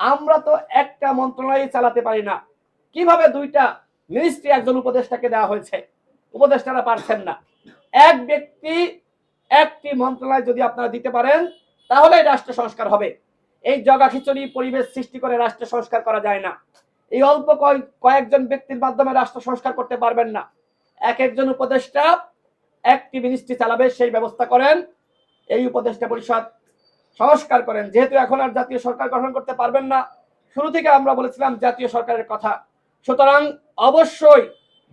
আমরা তো একটা মন্ত্রণালয় চালাতে পারি না। কীভাবে দুইটা মিনিস্ট্রি একজন উপদেষ্টাকে দেওয়া হয়েছে? উপদেষ্টারা পারছেন না। এক ব্যক্তি একটি মন্ত্রণালয় যদি আপনারা দিতে পারেন, তাহলে রাষ্ট্র সংস্কার হবে। এই জগা খিচুড়ি পরিবেশ সৃষ্টি করে রাষ্ট্র সংস্কার করা যায় না। এই অল্প কয়- কয়েকজন ব্যক্তির মাধ্যমে রাষ্ট্র সংস্কার করতে পারবেন না। এক একজন উপদেষ্টা একটি মিনিস্ট্রি চালাবে, সেই ব্যবস্থা করেন। এই উপদেষ্টা পরিষদ সংস্কার করেন। যেহেতু এখন আর জাতীয় সরকার গঠন করতে পারবেন না, শুরু থেকে আমরা বলেছিলাম জাতীয় সরকারের কথা। সুতরাং অবশ্যই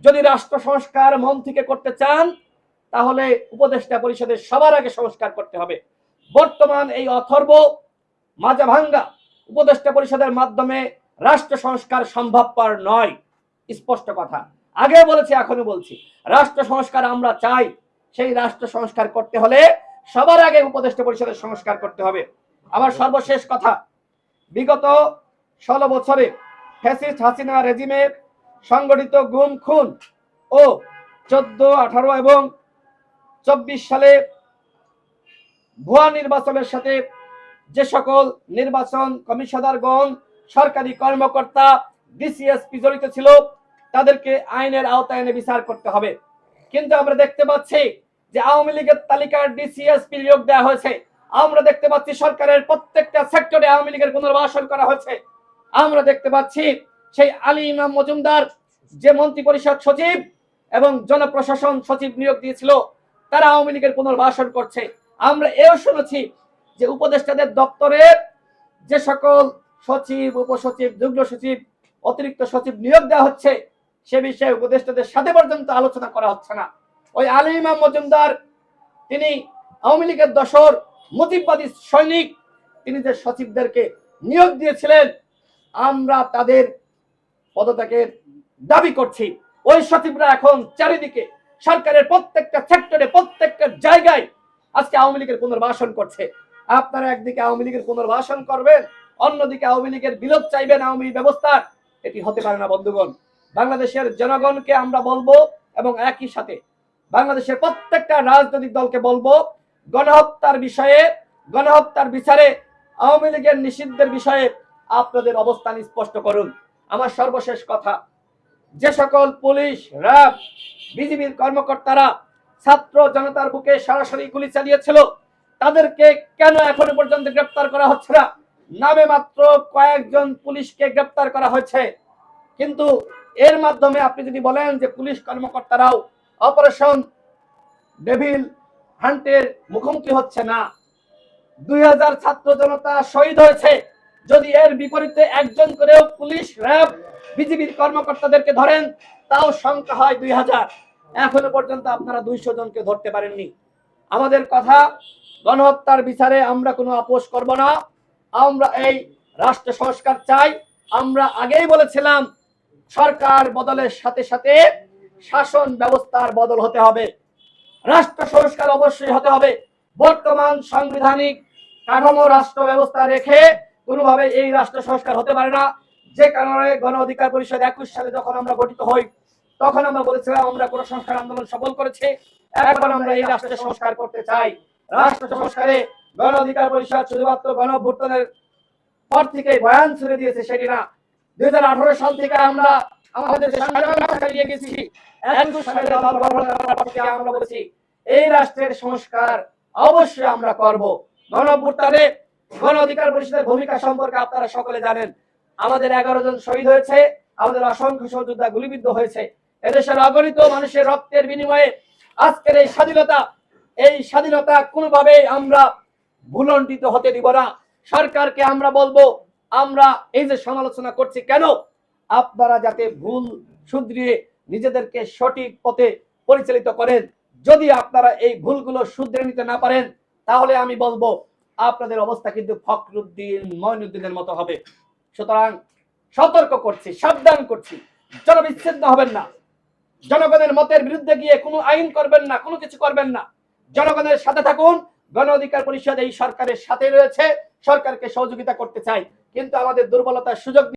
যদি রাষ্ট্র সংস্কার মন থেকে করতে চান, তাহলে উপদেষ্টা পরিষদের সবার আগে সংস্কার করতে হবে। বর্তমান এই অথর্ব মাজা ভাঙ্গা উপদেষ্টা পরিষদের মাধ্যমে রাষ্ট্র সংস্কার সম্ভবপর নয়, স্পষ্ট কথা। আগে বলেছি এখনও বলছি। রাষ্ট্র সংস্কার আমরা চাই। সেই রাষ্ট্র সংস্কার করতে হলে সবার আগে উপদেষ্টা পরিষদের সংস্কার করতে হবে। আমার সর্বশেষ কথা, বিগত ষোলো বছরে ফ্যাসিস্ট হাসিনা রেজিমে সংগঠিত গুম, খুন ও চোদ্দ, আঠারো এবং চব্বিশ সালে ভুয়া নির্বাচনের সাথে যে সকল নির্বাচন কমিশনারগণ, সরকারি কর্মকর্তা, ডিসিএসপি জড়িত ছিল, তাদেরকে আইনের আওতায় এনে বিচার করতে হবে। কিন্তু আমরা দেখতে পাচ্ছি যে আওয়ামী লীগের তালিকার ডিসিএসপি নিয়োগ দেওয়া হয়েছে, আমরা দেখতে পাচ্ছি সরকারের প্রত্যেকটা সেক্টরে আওয়ামী লীগের পুনর্বাসন করা হয়েছে। আমরা দেখতে পাচ্ছি সেই আলী ইমাম মজুমদার, যে মন্ত্রী পরিষদ সচিব এবং জনপ্রশাসন সচিব নিয়োগ দিয়েছিল, তারা আওয়ামী লীগের পুনর্বাসন করছে। আমরা এও শুনেছি যে উপদেষ্টাদের দপ্তরে যে সকল সচিব, উপসচিব, যুগ্ম সচিব, অতিরিক্ত সচিব নিয়োগ দেওয়া হচ্ছে, সে বিষয়ে উপদেষ্টাদের সাথে পর্যন্ত আলোচনা করা হচ্ছে না। ওই আলী ইমাম মজুমদার, তিনি আওয়ামী লীগের দশর মতিবাদী সৈনিক, তিনি যে সচিবদেরকে নিয়োগ দিয়েছিলেন, আমরা তাদের পদত্যাগের দাবি করছি। ওই সচিবরা এখন চারিদিকে সরকারের প্রত্যেকটা সেক্টরে, প্রত্যেকটা জায়গায় আজকে আওয়ামী লীগের পুনর্বাসন করছে। আপনারা একদিকে আওয়ামী লীগের পুনর্বাসন করবেন, অন্যদিকে আওয়ামী লীগের বিলোপ চাইবেন আওয়ামী ব্যবস্থার। এটি হতে পারে না, বন্ধুগণ। বাংলাদেশের জনগণকে আমরা বলব এবং একই সাথে বাংলাদেশের প্রত্যেকটা রাজনৈতিক দলকে বলব, গণহত্যার বিষয়ে, গণহত্যার বিচারে আওয়ামী লীগের নিষিদ্ধের বিষয়ে আপনাদের অবস্থান স্পষ্ট করুন। আমার সর্বশেষ কথা, যে সকল পুলিশ, র্যাব, বিজিবির কর্মকর্তারা ছাত্র জনতার বুকে সরাসরি গুলি চালিয়েছিল, তাদেরকে কেন এখনও পর্যন্ত গ্রেপ্তার করা হচ্ছে না? নামে মাত্র কয়েকজন পুলিশকে গ্রেপ্তার করা হয়েছে। কিন্তু এর মাধ্যমে আপনি যদি বলেন যে পুলিশ কর্মকর্তারাও অপারেশন ডেভিল হান্টের মুখোমুখি হচ্ছে না। দুই হাজার ছাত্র জনতা শহীদ হয়েছে। যদি এর বিপরীতে একজন করেও পুলিশ, র্যাব, বিজিবির কর্মকর্তাদেরকে ধরেন, তাও সংখ্যা হয় দুই হাজার। এখনও পর্যন্ত আপনারা দুইশো জনকে ধরতে পারেননি। আমাদের কথা, গণহত্যার বিচারে আমরা কোনো আপোষ করব না। আমরা এই রাষ্ট্র সংস্কার চাই। আমরা আগেই বলেছিলাম, সরকার বদলের সাথে সাথে শাসন ব্যবস্থার বদল হতে হবে। রাষ্ট্র সংস্কার অবশ্যই হতে হবে। বর্তমান সাংবিধানিক কাঠামো রাষ্ট্র ব্যবস্থা রেখে কোনোভাবে এই রাষ্ট্র সংস্কার হতে পারে না। যে কারণে গণ অধিকার পরিষদ একুশ সালে যখন আমরা গঠিত হই, তখন আমরা বলেছিলাম আমরা কোন সংস্কার আন্দোলন সফল করেছি। এখন আমরা এই রাষ্ট্রের সংস্কার করতে চাই। রাষ্ট্র সংস্কারে গণ অধিকার পরিষদ শুধুমাত্র গণ পর থেকে বয়ান ছেড়ে দিয়েছে সেটি না। দুই সাল থেকে আমরা আমাদের এই রাষ্ট্রের সংস্কার অবশ্যই আমরা করব। গণ অধিকার পরিষদের ভূমিকা সম্পর্কে আপনারা সকলে জানেন। আমাদের এগারো জন শহীদ হয়েছে, আমাদের অসংখ্য সহযোদ্ধা গুলিবিদ্ধ হয়েছে। এদেশের অগণিত মানুষের রক্তের বিনিময়ে আজকের এই স্বাধীনতা এই স্বাধীনতা কোনোভাবে আমরা ভুলণ্ডিত হতে দিব না। সরকারকে আমরা বলব আমরা এই যে সমালোচনা করছি কেন? আপনারা যাতে ভুল শুধরিয়ে নিজেদেরকে সঠিক পথে পরিচালিত করেন, যদি আপনারা এই ভুলগুলো শুধরে নিতে না পারেন, তাহলে আমি বলব আপনাদের অবস্থা কিন্তু ফখরুদ্দিন মঈনুদ্দিনের মতো হবে। সুতরাং সতর্ক করছি, সাবধান করছি জনবিচ্ছিন্ন হবেন না। জনগণের মতের বিরুদ্ধে গিয়ে কোনো আইন করবেন না, কোনো কিছু করবেন না। জনগণের সাথে থাকুন গণ অধিকার পরিষদ এই সরকারের সাথে রয়েছে। সরকারকে সহযোগিতা করতে চাই। কিন্তু আমাদের দুর্বলতার সুযোগ